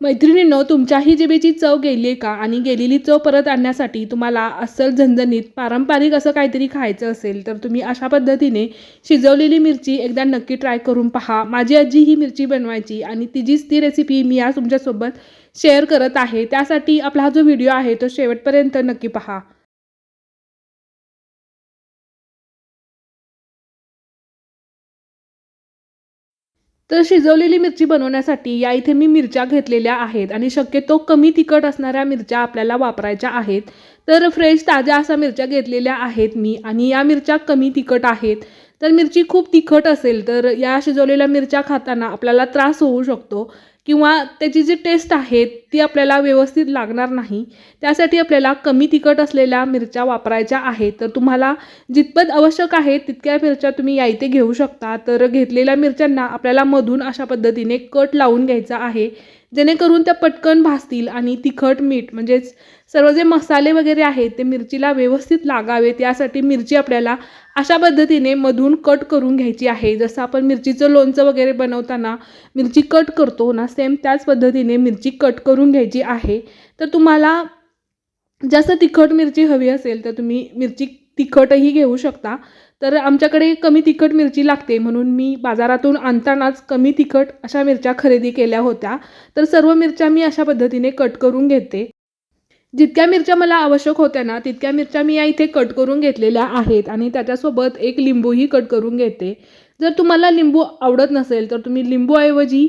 मैत्रिणींनो तुमच्याही जिबेची चव गेली आहे का? आणि गेलेली चव परत आणण्यासाठी तुम्हाला अस्सल झणझणीत पारंपरिक असं काहीतरी खायचं असेल तर तुम्ही अशा पद्धतीने शिजवलेली मिरची एकदा नक्की ट्राय करून पहा. माझी आजी ही मिरची बनवायची आणि तिचीच ती रेसिपी मी आज तुमच्यासोबत शेअर करत आहे. त्यासाठी आपला हा जो व्हिडिओ आहे तो शेवटपर्यंत नक्की पहा. तर शिजवलेली मिरची बनवण्यासाठी या इथे मी मिरच्या घेतलेल्या आहेत आणि शक्यतो कमी तिखट असणाऱ्या मिरच्या आपल्याला वापरायच्या आहेत. तर फ्रेश ताज्या अशा मिरच्या घेतलेल्या आहेत मी आणि या मिरच्या कमी तिखट आहेत. तर मिरची खूप तिखट असेल तर या शिजवलेल्या मिरच्या खाताना आपल्याला त्रास होऊ शकतो किंवा त्याची जी टेस्ट आहे ती आपल्याला व्यवस्थित लागणार नाही त्यासाठी आपल्याला कमी तिखट असलेल्या मिरच्या वापरायच्या आहेत. तर तुम्हाला जितपत आवश्यक आहे तितक्या मिरच्या तुम्ही या इथे घेऊ शकता. तर घेतलेल्या मिरच्यांना आपल्याला मधून अशा पद्धतीने कट लावून घ्यायचा आहे. जेणेकरून त्या पटकन भाजतील आणि तिखट मीठ म्हणजेच सर्व जे मसाले वगैरे आहेत ते मिरचीला व्यवस्थित लागावेत यासाठी मिरची आपल्याला अशा पद्धतीने मधून कट करून घ्यायची आहे. जसं आपण मिरचीचं लोणचं वगैरे बनवताना मिरची कट करतो ना सेम त्याच पद्धतीने मिरची कट करून घ्यायची आहे तर तुम्हाला जास्त तिखट मिरची हवी असेल तर तुम्ही मिरची तिखटही घेऊ शकता. तर आमच्याकडे कमी तिखट मिरची लागते म्हणून मी बाजारातून आणतानाच कमी तिखट अशा मिरच्या खरेदी केल्या होत्या. तर सर्व मिरच्या मी अशा पद्धतीने कट करून घेते. जितक्या मिरच्या मला आवश्यक होत्या ना तितक्या मिरच्या मी या इथे कट करून घेतलेल्या आहेत आणि त्याच्यासोबत एक लिंबूही कट करून घेते. जर तुम्हाला लिंबू आवडत नसेल तर तुम्ही लिंबूऐवजी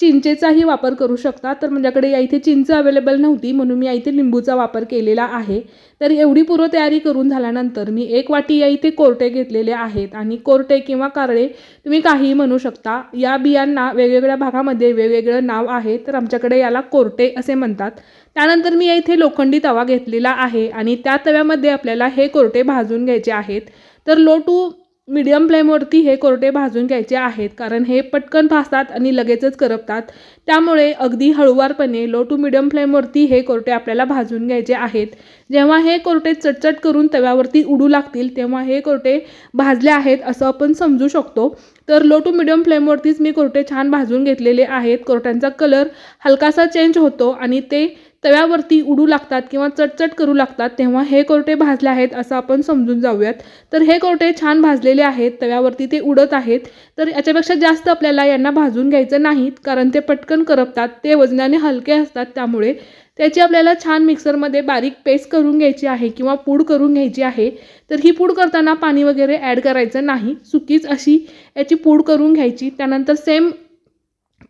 चिंचेचाही वापर करू शकता. तर माझ्याकडे या इथे चिंच अवेलेबल नव्हती म्हणून मी या इथे लिंबूचा वापर केलेला आहे. तर एवढी पूर्वतयारी करून झाल्यानंतर मी एक वाटी या इथे कोरटे घेतलेले आहेत. आणि कोरटे किंवा कारळे तुम्ही काहीही म्हणू शकता. या बियांना वेगवेगळ्या भागामध्ये वेगवेगळं नाव आहे. तर आमच्याकडे याला कोरटे असे म्हणतात. त्यानंतर मी या इथे लोखंडी तवा घेतलेला आहे. आणि त्या तव्यामध्ये आपल्याला हे कोरटे भाजून घ्यायचे आहेत. तर लो टू मीडियम फ्लेमवरती हे कोरडे भाजून घ्यायचे आहेत. कारण हे पटकन भाजतात आणि लगेचच करपतात. त्यामुळे अगदी हळुवारपणे लो टू मीडियम फ्लेमवरती हे कोरटे आपल्याला भाजून घ्यायचे आहेत. जेव्हा हे कोरटे चटचट करून तव्यावरती उडू लागतील तेव्हा हे कोरटे भाजले आहेत असं आपण समजू शकतो. तर लो टू मिडियम फ्लेमवरतीच मी कोरटे छान भाजून घेतलेले आहेत. कोरट्यांचा कलर हलकासा चेंज होतो आणि ते तव्यावरती उडू लागतात किंवा चटचट करू लागतात तेव्हा हे कोरटे भाजले आहेत असं आपण समजून जाऊयात. तर हे कोरटे छान भाजलेले आहेत तव्यावरती ते उडत आहेत. तर याच्यापेक्षा जास्त आपल्याला यांना भाजून घ्यायचं नाहीत कारण ते पटकन करपतात ते वजनाने हलके असतात त्यामुळे त्याची आपल्याला छान मिक्सरमध्ये बारीक पेस्ट करून घ्यायची आहे किंवा पूड करून घ्यायची आहे. तर ही पूड करताना पाणी वगैरे ॲड करायचं नाही सुकीच अशी याची पूड करून घ्यायची. त्यानंतर सेम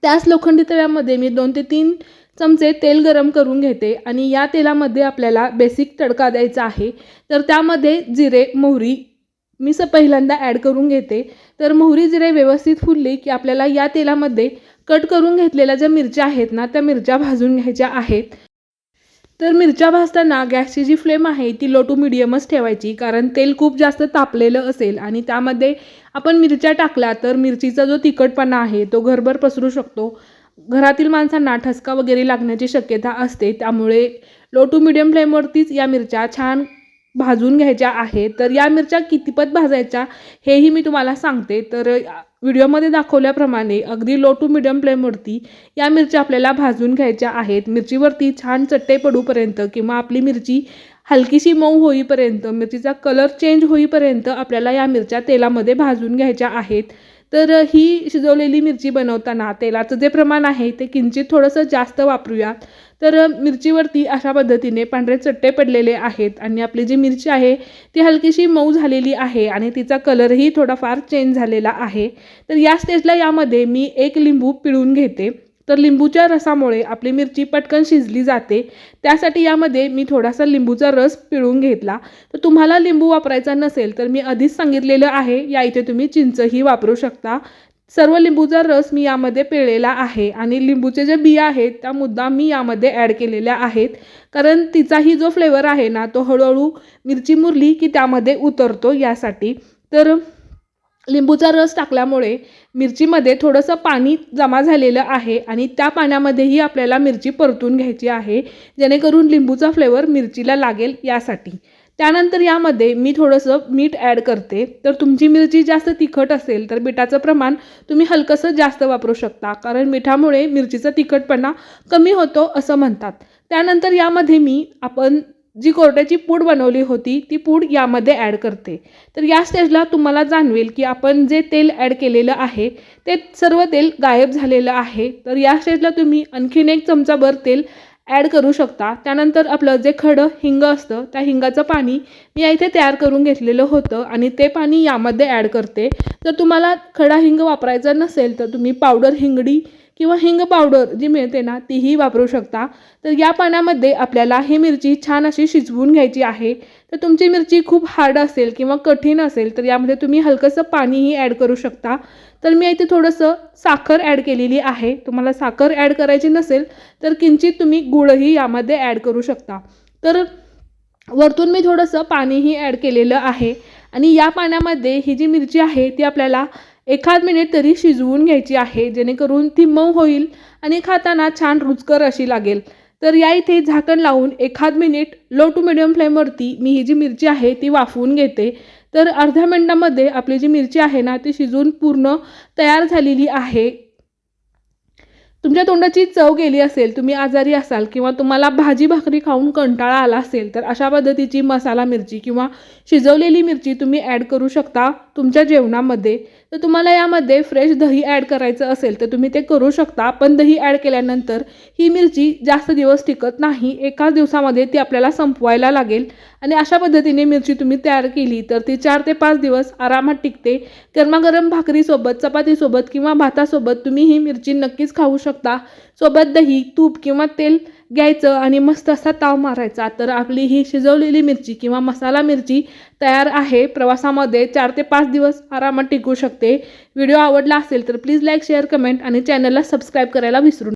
त्याच लोखंडी तव्यामध्ये मी दोन ते तीन चमचे तेल गरम करून घेते आणि या तेलामध्ये आपल्याला बेसिक तडका द्यायचा आहे. तर त्यामध्ये जिरे मोहरी मी स पहिल्यांदा ॲड करून घेते. तर मोहरी जिरे व्यवस्थित फुलली की आपल्याला या तेलामध्ये कट करून घेतलेल्या ज्या मिरच्या आहेत ना त्या मिरच्या भाजून घ्यायच्या आहेत. तर मिरच्या भाजताना गॅसची जी फ्लेम आहे ती लो टू मिडियमच ठेवायची कारण तेल खूप जास्त तापलेलं असेल आणि त्यामध्ये आपण मिरच्या टाकल्या तर मिरचीचा जो तिखटपणा आहे तो घरभर पसरू शकतो. घरातील माणसांना ठसका वगैरे लागण्याची शक्यता असते त्यामुळे लो टू मिडियम फ्लेमवरतीच या मिरच्या छान भाजून घ्यायच्या आहेत. तर या मिरच्या कितीपत भाजायच्या हेही मी तुम्हाला सांगते. तर व्हिडिओमध्ये दाखवल्याप्रमाणे अगदी लो टू मिडियम फ्लेमवरती या मिरच्या आपल्याला भाजून घ्यायच्या आहेत. मिरचीवरती छान चट्टे पडूपर्यंत किंवा आपली मिरची हलकीशी मऊ होईपर्यंत मिरचीचा कलर चेंज होईपर्यंत आपल्याला या मिरच्या तेलामध्ये भाजून घ्यायच्या आहेत. तर ही शिजवलेली मिरची बनवताना तेलाचं जे प्रमाण आहे ते किंचित थोडंसं जास्त वापरूयात तर मिरचीवरती अशा पद्धतीने पांढरे चट्टे पडलेले आहेत आणि आपली जी मिरची आहे ती हलकीशी मऊ झालेली आहे आणि तिचा कलरही थोडाफार चेंज झालेला आहे. तर या स्टेजला यामध्ये मी एक लिंबू पिळून घेते. तर लिंबूच्या रसामुळे आपली मिरची पटकन शिजली जाते. त्यासाठी यामध्ये मी थोडासा लिंबूचा रस पिळून घेतला. तर तुम्हाला लिंबू वापरायचा नसेल तर मी आधीच सांगितलेलं आहे या इथे तुम्ही चिंचही वापरू शकता. सर्व लिंबूचा रस मी यामध्ये पिळलेला आहे आणि लिंबूचे जे बिया आहेत त्या मुद्दा मी यामध्ये ॲड केलेल्या आहेत. कारण तिचाही जो फ्लेवर आहे ना तो हळूहळू मिरची मुरली की त्यामध्ये उतरतो यासाठी. तर लिंबूचा रस टाकल्यामुळे मिरचीमध्ये थोडंसं पाणी जमा झालेलं आहे आणि त्या पाण्यामध्येही आपल्याला मिरची परतून घ्यायची आहे जेणेकरून लिंबूचा फ्लेवर मिरचीला लागेल यासाठी. त्यानंतर यामध्ये मी थोडंसं मीठ ॲड करते. तर तुमची मिरची जास्त तिखट असेल तर मिठाचं प्रमाण तुम्ही हलकंसं जास्त वापरू शकता कारण मिठामुळे मिरचीचा तिखटपणा कमी होतो असं म्हणतात. त्यानंतर यामध्ये मी आपण जी कोरट्याची पूड बनवली होती ती पूड यामध्ये ॲड करते. तर या स्टेजला तुम्हाला जाणवेल की आपण जे तेल ॲड केलेलं आहे ते सर्व तेल गायब झालेलं आहे. तर या स्टेजला तुम्ही आणखीन एक चमचाभर तेल ॲड करू शकता. त्यानंतर आपलं जे खडं हिंग असतं त्या हिंगाचं पाणी मी या इथे तयार करून घेतलेलं होतं आणि ते पाणी यामध्ये ॲड करते. जर तुम्हाला खडा हिंग वापरायचा नसेल तर तुम्ही पावडर हिंगडी किंवा हिंग पावडर जी मिळते ना तीही वापरू शकता. तर या पाण्यामध्ये आपल्याला ही मिरची छान अशी शिजवून घ्यायची आहे. तर तुमची मिरची खूप हार्ड असेल किंवा कठीण असेल तर यामध्ये तुम्ही हलकंसं पाणीही ॲड करू शकता. तर मी इथे थोडंसं साखर ॲड केलेली आहे. तुम्हाला साखर ॲड करायची नसेल तर किंचित तुम्ही गुळही यामध्ये ॲड करू शकता. तर वरतून मी थोडंसं पाणीही ॲड केलेलं आहे. आणि या पाण्यामध्ये ही जी मिरची आहे ती आपल्याला एखाद मिनिट तरी शिजवून घ्यायची आहे जेणेकरून ती मऊ होईल आणि खाताना छान रुचकर अशी लागेल. तर या इथे झाकण लावून एखाद मिनिट लो टू मिडियम फ्लेमवरती मी ही जी मिरची आहे ती वाफवून घेते. तर अर्ध्या मिनटामध्ये आपली जी मिरची आहे ना ती शिजून पूर्ण तयार झालेली आहे. तुमच्या तोंडाची चव गेली असेल तुम्ही आजारी असाल किंवा तुम्हाला भाजी भाकरी खाऊन कंटाळा आला असेल तर अशा पद्धतीची मसाला मिरची किंवा शिजवलेली मिरची तुम्ही ॲड करू शकता तुमच्या जेवणामध्ये. तर तुम्हाला यामध्ये फ्रेश दही ॲड करायचं असेल तर तुम्ही ते करू शकता. पण दही ॲड केल्यानंतर ही मिरची जास्त दिवस टिकत नाही. एकाच दिवसामध्ये ती आपल्याला संपवायला लागेल. आणि अशा पद्धतीने मिरची तुम्ही तयार केली तर ती चार ते पाच दिवस आरामात टिकते. गरमागरम भाकरीसोबत चपातीसोबत किंवा भातासोबत तुम्ही ही मिरची नक्कीच खाऊ शकता. सोबत दही तूप किंवा तेल घ्यायचं आणि मस्त असा ताव मारायचा. तर आपली ही शिजवलेली मिरची किंवा मसाला मिरची तयार आहे. प्रवासामध्ये चार ते पाच दिवस आरामात टिकू शकते. व्हिडिओ आवडला असेल तर प्लीज लाईक शेअर कमेंट आणि चॅनलला सबस्क्राईब करायला विसरू